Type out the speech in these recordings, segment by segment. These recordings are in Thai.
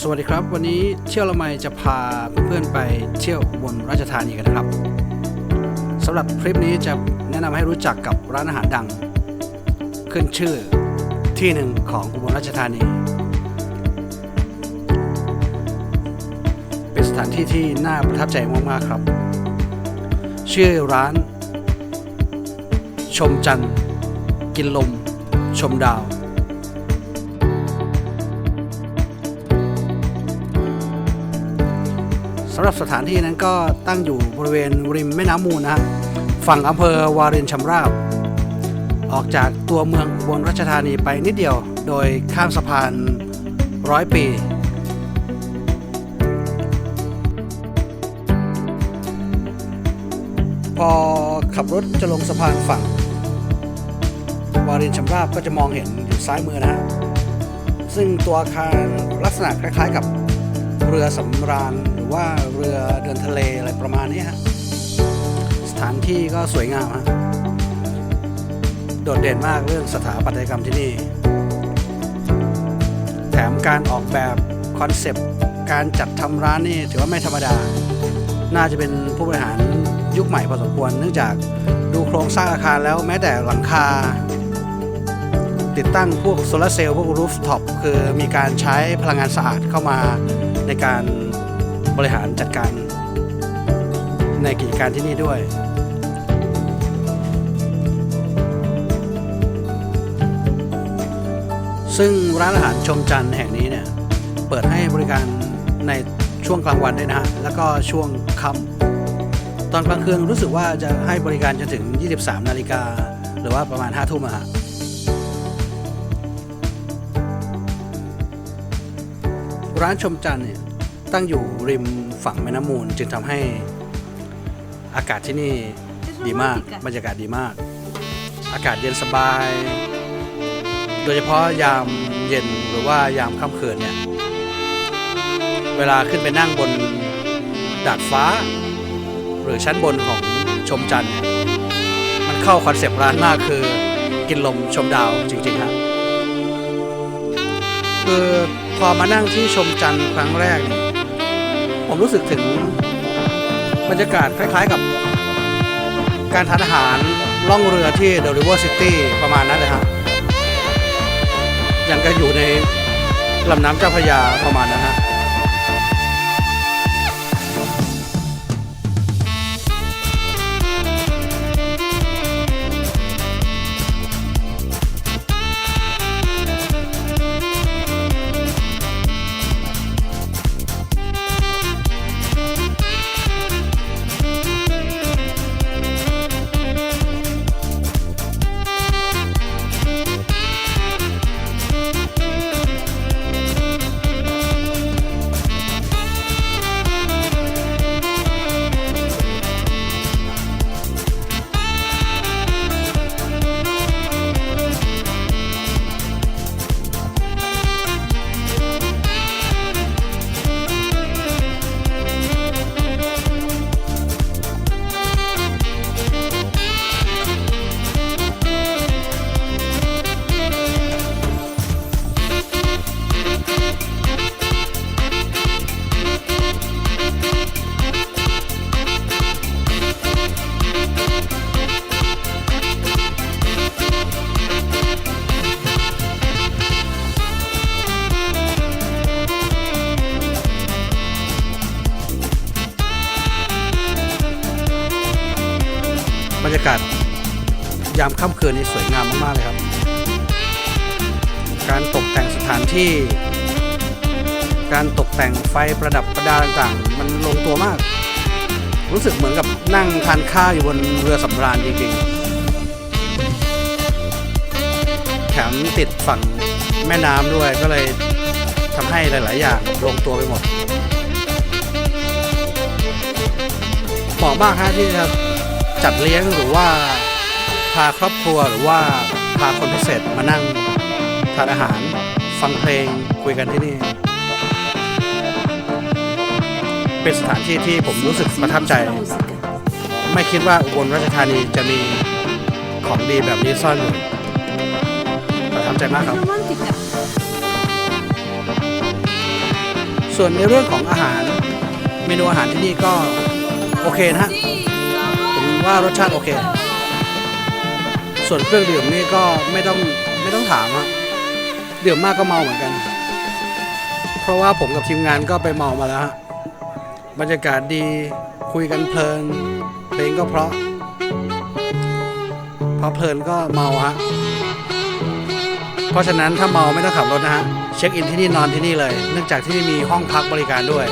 สวัสดีครับ วันนี้เที่ยวละไมจะพาเพื่อนๆไปเที่ยวบนราชธานีกันนะครับสำหรับคลิปนี้จะแนะนำให้รู้จักกับร้านอาหารดัง ขึ้นชื่อที่หนึ่งของอุบลราชธานี เป็นสถานที่ที่น่าประทับใจมากๆครับ ชื่อร้าน ชมจันทร์กินลม ชมดาว สำหรับสถานที่นั้นก็ตั้งอยู่บริเวณริมแม่น้ำมูลนะฮะฝั่งอำเภอวารินชำราบ ออกจากตัวเมืองอุบนราชธานีไปนิดเดียว โดยข้ามสะพานร้อยปี พอขับรถจะลงสะพานฝั่ง วารินชำราบก็จะมองเห็นอยู่ซ้ายมือนะฮะซึ่งตัวอาคารลักษณะคล้ายๆกับเรือสำราญ รือว่าเรือเดินทะเลอะไรประมาณนี้ฮะสถานที่ก็สวยงามฮะโดดเด่นมากเรื่องสถาปัตยกรรมที่นี่ แถมการออกแบบคอนเซปต์การจัดทำร้านนี่ถือว่าไม่ธรรมดา น่าจะเป็นผู้บริหารยุคใหม่พอสมควร เนื่องจากดูโครงสร้างอาคารแล้วแม้แต่หลังคา ติดตั้งพวกโซลาร์เซลล์พวกรูฟท็อปคือมีการใช้พลังงานสะอาดเข้ามาในการ บริหารจัดการในกิจการที่นี่ด้วย ซึ่งร้านอาหารชมจันทร์แห่งนี้เนี่ย เปิดให้บริการในช่วงกลางวันด้วยนะฮะ แล้วก็ช่วงค่ำตอนกลางคืนรู้สึกว่าจะให้บริการจนถึง 23 นาฬิกา หรือว่าประมาณ 5 ทุ่มอะฮะร้านชมจันทร์เนี่ย ตั้งอยู่ริมฝั่งแม่น้ำมูล จึงทำให้อากาศที่นี่ดีมากบรรยากาศดีมาก อากาศเย็นสบาย โดยเฉพาะยามเย็นหรือว่ายามค่ำคืนเนี่ยเวลาขึ้นไปนั่งบนดาดฟ้า หรือชั้นบนของชมจันทร์มันเข้าคอนเซปต์ร้านมากคือกินลมชมดาวจริงๆครับคือพอมานั่งที่ชมจันทร์ครั้งแรกเนี่ย ผมรู้สึกถึงบรรยากาศคล้ายๆกับการทานอาหารล่องเรือที่เดลิเวอร์ซิตี้ประมาณนั้นเลยครับยังก็อยู่ในลำน้ำเจ้าพระยาประมาณนั้นฮะ บรรยากาศยามค่ำคืนนี่สวยงามมาก ๆ เลยครับ การตกแต่งสถานที่ การตกแต่งไฟประดับประดาต่างๆ มันลงตัวมาก รู้สึกเหมือนกับนั่งทานข้าวอยู่บนเรือสำราญจริง ๆ แถมติดฝั่งแม่น้ำด้วยก็เลยทำให้หลาย ๆ อย่างลงตัวไปหมดเหมาะมากฮะที่จะ จัดเลี้ยงหรือว่าพาครอบครัวหรือว่าพาคนพิเศษมานั่งทานอาหาร ฟังเพลงคุยกันที่นี่ เป็นสถานที่ที่ผมรู้สึกประทับใจ ไม่คิดว่าอุบลราชธานีจะมีของดีแบบนี้ซ่อนอยู่ประทับใจมากครับ ส่วนในเรื่องของอาหาร เมนูอาหารที่นี่ก็โอเคนะฮะ ว่ารสชาติโอเค ส่วนเครื่องดื่มนี่ก็ไม่ต้องไม่ต้องถามอะดื่มมากก็เมาเหมือนกัน เพราะว่าผมกับทีมงานก็ไปเมามาแล้วฮะบรรยากาศดีคุยกันเพลิน เพลงก็เพราะพอเพลินก็เมาฮะเพราะฉะนั้นถ้าเมาไม่ต้องขับรถนะฮะเช็คอินที่นี่นอนที่นี่เลย เนื่องจากที่นี่มีห้องพักบริการด้วย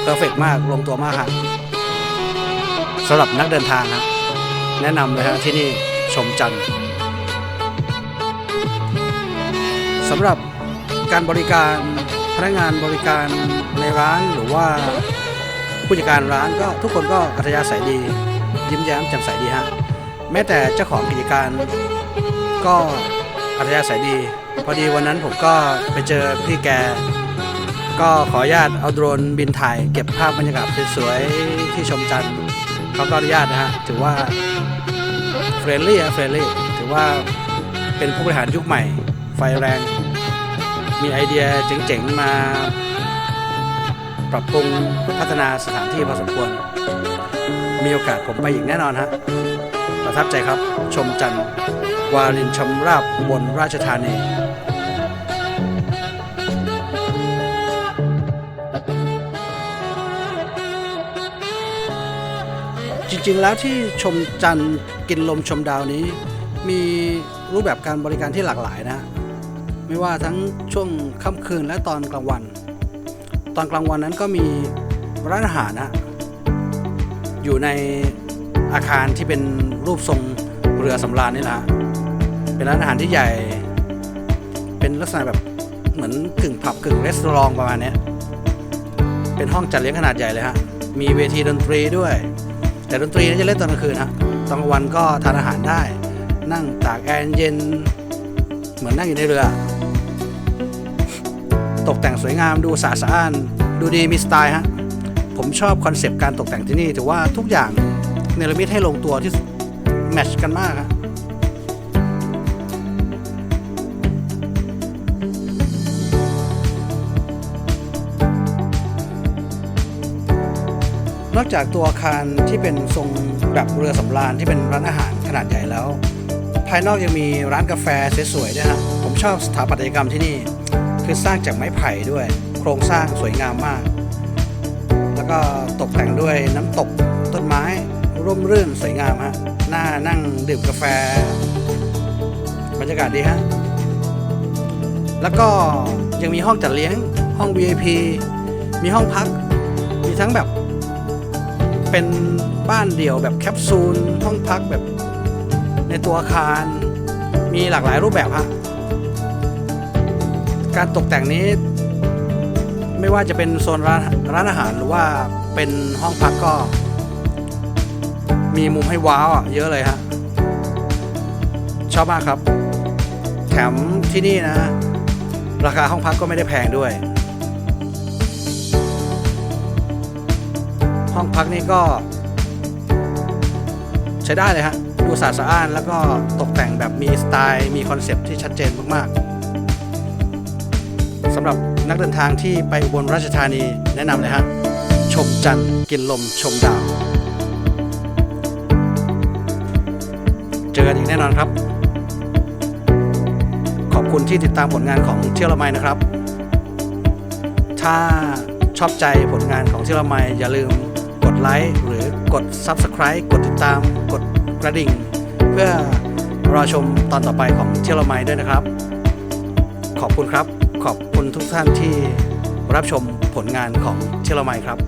เพอร์เฟกมากลงตัวมากฮะ สำหรับนักเดินทางฮะแนะนำเลยฮะที่นี่ชมจันทร์สำหรับการบริการพนักงานบริการในร้านหรือว่าผู้จัดการร้านก็ทุกคนก็อัธยาศัยดี ยิ้มแย้มแจ่มใสดีฮะแม้แต่เจ้าของกิจการก็อัธยาศัยดี พอดีวันนั้นผมก็ไปเจอพี่แก ก็ขออนุญาตเอาโดรนบินถ่ายเก็บภาพบรรยากาศสวยๆที่ชมจันทร์ เขาก็อนุญาตนะฮะ ถือว่าเฟรนลี่อะเฟรนลี่ถือว่าเป็นผู้บริหารยุคใหม่ ไฟแรง มีไอเดียเจ๋งๆมา ปรับปรุงพัฒนาสถานที่พอสมควร มีโอกาสผมไปอีกแน่นอนฮะ ประทับใจครับ ชมจันทร์วารินชำราบบนราชธานี ริง ๆ แล้วที่ชมจันทร์กินลมชมดาวนี้ มีรูปแบบการบริการที่หลากหลายนะ ไม่ว่าทั้งช่วงค่ำคืนและตอนกลางวัน ตอนกลางวันนั้นก็มีร้านอาหารนะอยู่ในอาคารที่เป็นรูปทรงเรือสำราญนี่แหละเป็นร้านอาหารที่ใหญ่ เป็นลักษณะแบบเหมือนกึ่งผับกึ่งรีสอร์ทประมาณนี้เป็นห้องจัดเลี้ยงขนาดใหญ่เลยฮะ มีเวทีดนตรีด้วย แต่ดนตรีนี่จะเล่นตอนกลางคืนฮะตอนกลางวันก็ทานอาหารได้ นั่งตากแอร์เย็น เหมือนนั่งอยู่ในเรือ ตกแต่งสวยงามดูสะอาดสะอ้าน ดูดีมีสไตล์ฮะ ผมชอบคอนเซปต์การตกแต่งที่นี่ ถือว่าทุกอย่างเนรมิตให้ลงตัวที่แมทช์กันมากครับ นอกจากตัวอาคารที่เป็นทรงแบบเรือสำราญที่เป็นร้านอาหารขนาดใหญ่แล้ว ภายนอกยังมีร้านกาแฟสวยๆด้วยฮะผมชอบสถาปัตยกรรมที่นี่ คือสร้างจากไม้ไผ่ด้วย โครงสร้างสวยงามมาก แล้วก็ตกแต่งด้วยน้ำตกต้นไม้ร่มรื่นสวยงามฮะหน้านั่งดื่มกาแฟ บรรยากาศดีฮะแล้วก็ยังมีห้องจัดเลี้ยงห้อง VIP มีห้องพัก มีทั้งแบบ เป็นบ้านเดี่ยวแบบแคปซูลห้องพักแบบในตัวอาคาร มีหลากหลายรูปแบบฮะการตกแต่งนี้ ไม่ว่าจะเป็นโซนร้านร้านอาหารหรือว่าเป็นห้องพักก็ มีมุมให้ว้าวอะเยอะเลยฮะชอบมากครับ แถมที่นี่นะ ราคาห้องพักก็ไม่ได้แพงด้วย ห้องพักนี่ก็ ใช้ได้เลยฮะ ดูสะอาดสะอ้านแล้วก็ตกแต่งแบบมีสไตล์ มีคอนเซปต์ที่ชัดเจนมากๆสำหรับนักเดินทางที่ไปอุบลราชธานีแนะนำเลยฮะ ชมจันทร์กินลมชมดาว เจอกันอีกแน่นอนครับ ขอบคุณที่ติดตามผลงานของเที่ยวละไมนะครับ ถ้าชอบใจผลงานของเที่ยวละไมอย่าลืม ไลค์หรือกด Subscribe กดติดตาม กดกระดิ่ง เพื่อรอชมตอนต่อไปของเที่ยวละไมด้วยนะครับ ขอบคุณครับ ขอบคุณทุกท่านที่รับชมผลงานของเที่ยวละไมครับ